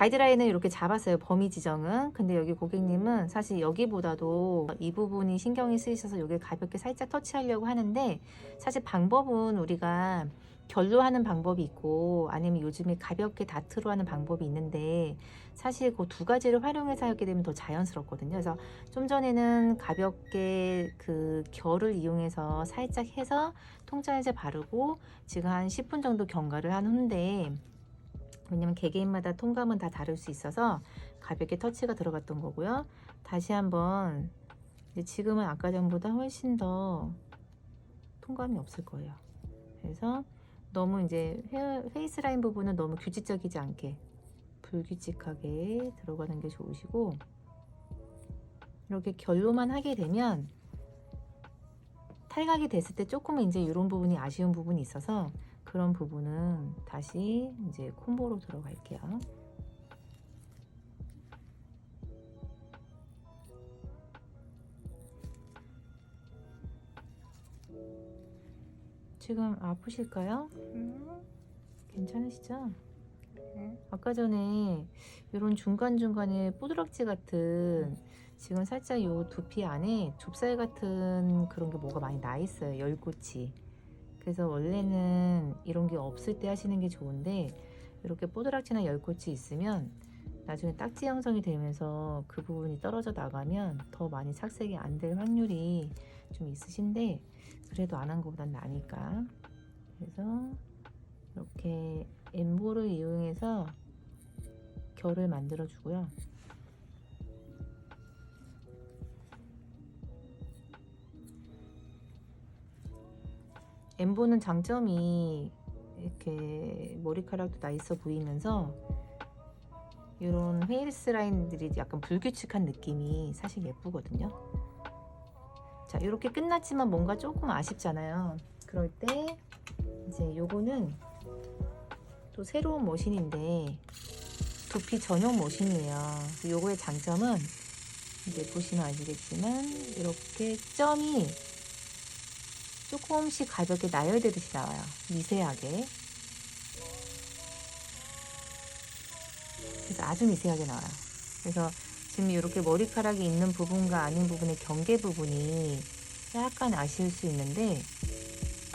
가이드라인은 이렇게 잡았어요. 범위 지정은. 근데 여기 고객님은 사실 여기보다도 이 부분이 신경이 쓰이셔서 여기 가볍게 살짝 터치하려고 하는데 사실 방법은 우리가 결로 하는 방법이 있고 아니면 요즘에 가볍게 다트로 하는 방법이 있는데 사실 그 두 가지를 활용해서 하게 되면 더 자연스럽거든요. 그래서 좀 전에는 가볍게 그 결을 이용해서 살짝 해서 통짜에서 바르고 지금 한 10분 정도 경과를 한 후인데 왜냐면 개개인마다 통감은 다 다를 수 있어서 가볍게 터치가 들어갔던 거고요. 다시 한번 지금은 아까 전보다 훨씬 더 통감이 없을 거예요. 그래서 너무 이제 헤어, 페이스 라인 부분은 너무 규칙적이지 않게 불규칙하게 들어가는 게 좋으시고 이렇게 결로만 하게 되면 탈각이 됐을 때 조금 이제 이런 부분이 아쉬운 부분이 있어서 그런 부분은 다시 이제 콤보로 들어갈게요. 지금 아프실까요? 괜찮으시죠? 아까 전에 이런 중간중간에 뽀드락지 같은 지금 살짝 요 두피 안에 좁쌀 같은 그런 게 뭐가 많이 나 있어요. 열꽃이. 그래서 원래는 이런 게 없을 때 하시는 게 좋은데 이렇게 뽀드락지나 열꽃이 있으면 나중에 딱지 형성이 되면서 그 부분이 떨어져 나가면 더 많이 착색이 안 될 확률이 좀 있으신데 그래도 안 한 것보단 나니까 그래서 이렇게 엠보를 이용해서 결을 만들어 주고요. 엠보는 장점이 이렇게 머리카락도 나 있어 보이면서 이런 헤일스 라인들이 약간 불규칙한 느낌이 사실 예쁘거든요. 자, 이렇게 끝났지만 뭔가 조금 아쉽잖아요. 그럴 때 이제 요거는 또 새로운 머신인데 두피 전용 머신이에요. 요거의 장점은 이제 보시면 아시겠지만 이렇게 점이 조금씩 가볍게 나열되듯이 나와요. 미세하게. 그래서 아주 미세하게 나와요. 그래서 지금 이렇게 머리카락이 있는 부분과 아닌 부분의 경계 부분이 약간 아쉬울 수 있는데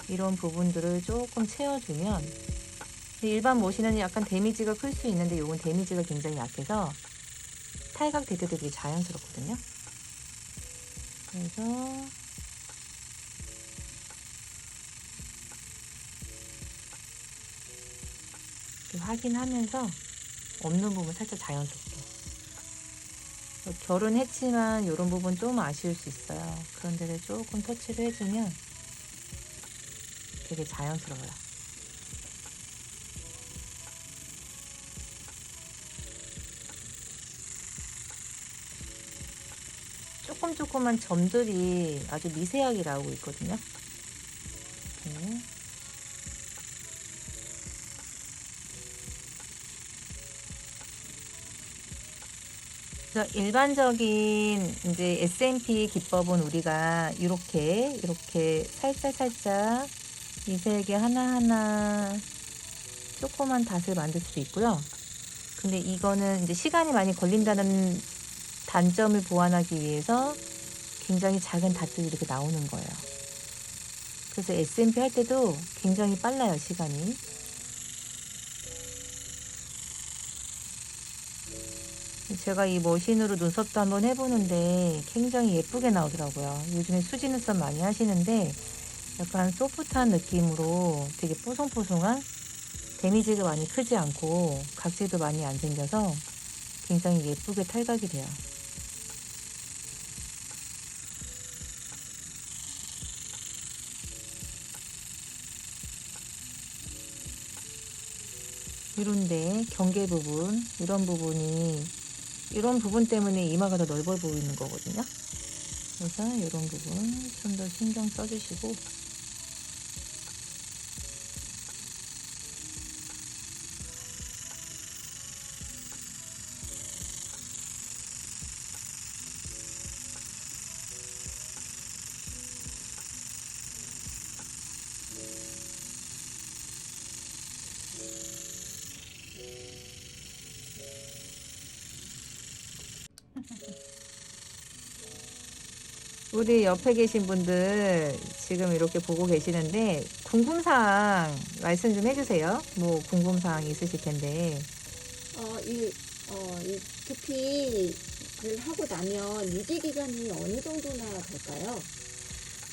이런 부분들을 조금 채워주면 일반 모시는 약간 데미지가 클 수 있는데 이건 데미지가 굉장히 약해서 탈각될 때도 되게 자연스럽거든요. 그래서 이렇게 확인하면서 없는 부분 살짝 자연스럽게 결혼했지만 이런 부분 좀 아쉬울 수 있어요. 그런 데를 조금 터치를 해주면 되게 자연스러워요. 조금 조그만 점들이 아주 미세하게 나오고 있거든요. 일반적인 이제 SMP 기법은 우리가 이렇게 이렇게 살짝 살짝 미세하게 하나하나 조그만 닷을 만들 수도 있고요. 근데 이거는 이제 시간이 많이 걸린다는 단점을 보완하기 위해서 굉장히 작은 닷들이 이렇게 나오는 거예요. 그래서 SMP 할 때도 굉장히 빨라요, 시간이. 제가 이 머신으로 눈썹도 한번 해보는데 굉장히 예쁘게 나오더라고요. 요즘에 수지 눈썹 많이 하시는데 약간 소프트한 느낌으로 되게 뽀송뽀송한 데미지가 많이 크지 않고 각질도 많이 안 생겨서 굉장히 예쁘게 탈각이 돼요. 이런데 경계 부분 이런 부분이 이런 부분 때문에 이마가 더 넓어 보이는 거거든요. 그래서 이런 부분 좀 더 신경 써주시고 우리 옆에 계신 분들 지금 이렇게 보고 계시는데 궁금사항 말씀 좀 해주세요. 뭐 궁금사항 있으실 텐데. 어, 이, 어, 이 두피를 하고 나면 유지 기간이 어느 정도나 될까요?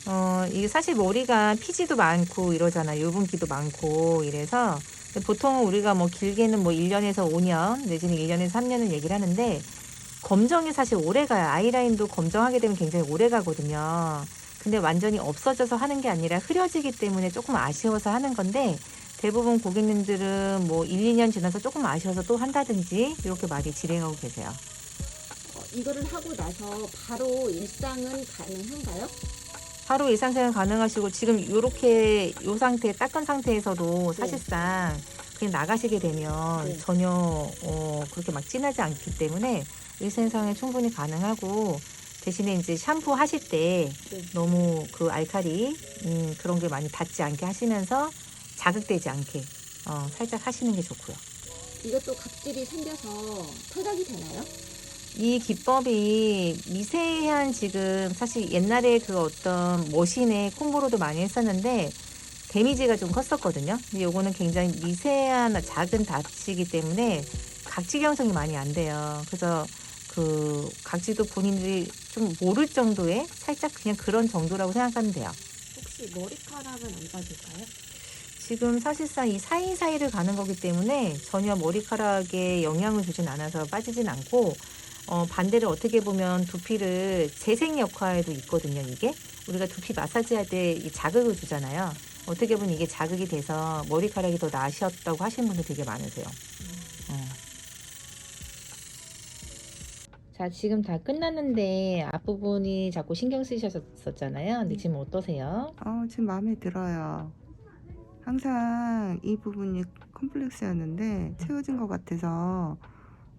어, 이게 사실 머리가 피지도 많고 이러잖아. 유분기도 많고 이래서 보통 우리가 뭐 길게는 뭐 1년에서 5년 내지는 1년에서 3년을 얘기를 하는데 검정이 사실 오래 가요. 아이라인도 검정하게 되면 굉장히 오래 가거든요. 근데 완전히 없어져서 하는 게 아니라 흐려지기 때문에 조금 아쉬워서 하는 건데 대부분 고객님들은 뭐 1, 2년 지나서 조금 아쉬워서 또 한다든지 이렇게 많이 진행하고 계세요. 어, 이거를 하고 나서 바로 일상은 가능한가요? 하루 일상생활 가능하시고 지금 이렇게 이 상태 닦은 상태에서도 사실상 그냥 나가시게 되면 네. 전혀 어, 그렇게 막 진하지 않기 때문에 일상생활 충분히 가능하고 대신에 이제 샴푸 하실 때 네. 너무 그 알칼리 음, 그런 게 많이 닿지 않게 하시면서 자극되지 않게 어, 살짝 하시는 게 좋고요. 이것도 각질이 생겨서 퇴각이 되나요? 이 기법이 미세한 지금 사실 옛날에 그 어떤 머신에 콤보로도 많이 했었는데 데미지가 좀 컸었거든요. 근데 요거는 굉장히 미세한 작은 닷이기 때문에 각질 형성이 많이 안 돼요. 그래서 그 각질도 본인들이 좀 모를 정도의 살짝 그냥 그런 정도라고 생각하면 돼요. 혹시 머리카락은 안 빠질까요? 지금 사실상 이 사이사이를 가는 거기 때문에 전혀 머리카락에 영향을 주진 않아서 빠지진 않고 어, 반대로 어떻게 보면 두피를 재생 역할도 있거든요. 이게 우리가 두피 마사지 할때이 자극을 주잖아요. 어떻게 보면 이게 자극이 돼서 머리카락이 더 나으셨다고 하시는 분들 되게 많으세요. 어. 자, 지금 다 끝났는데 앞부분이 자꾸 신경 쓰이셨었잖아요. 근데 지금 어떠세요? 어, 지금 마음에 들어요. 항상 이 부분이 컴플렉스였는데 채워진 것 같아서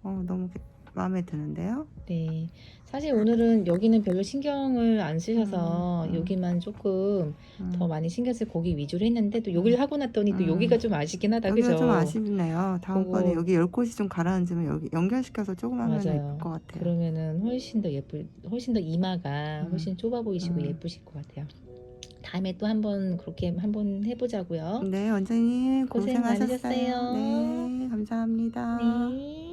어, 너무 게- 마음에 드는데요. 네. 사실 오늘은 여기는 별로 신경을 안 쓰셔서 음, 음. 여기만 조금 음. 더 많이 신경 쓸 고기 위주로 했는데 또 여기를 하고 났더니 또 음. 여기가 좀 아쉽긴 하다. 여기가 그죠? 좀 아쉽네요. 다음번에 그거- 여기 열 곳이 좀 가라앉으면 여기 연결시켜서 조금 하면 맞아요. 예쁠 것 같아요. 그러면은 훨씬 더 예쁠, 훨씬 더 이마가 음. 훨씬 좁아 보이시고 음. 예쁘실 것 같아요. 다음에 또 한번 그렇게 한번 해보자고요. 네, 원장님 고생 고생하셨어요. 많으셨어요. 네, 감사합니다. 네.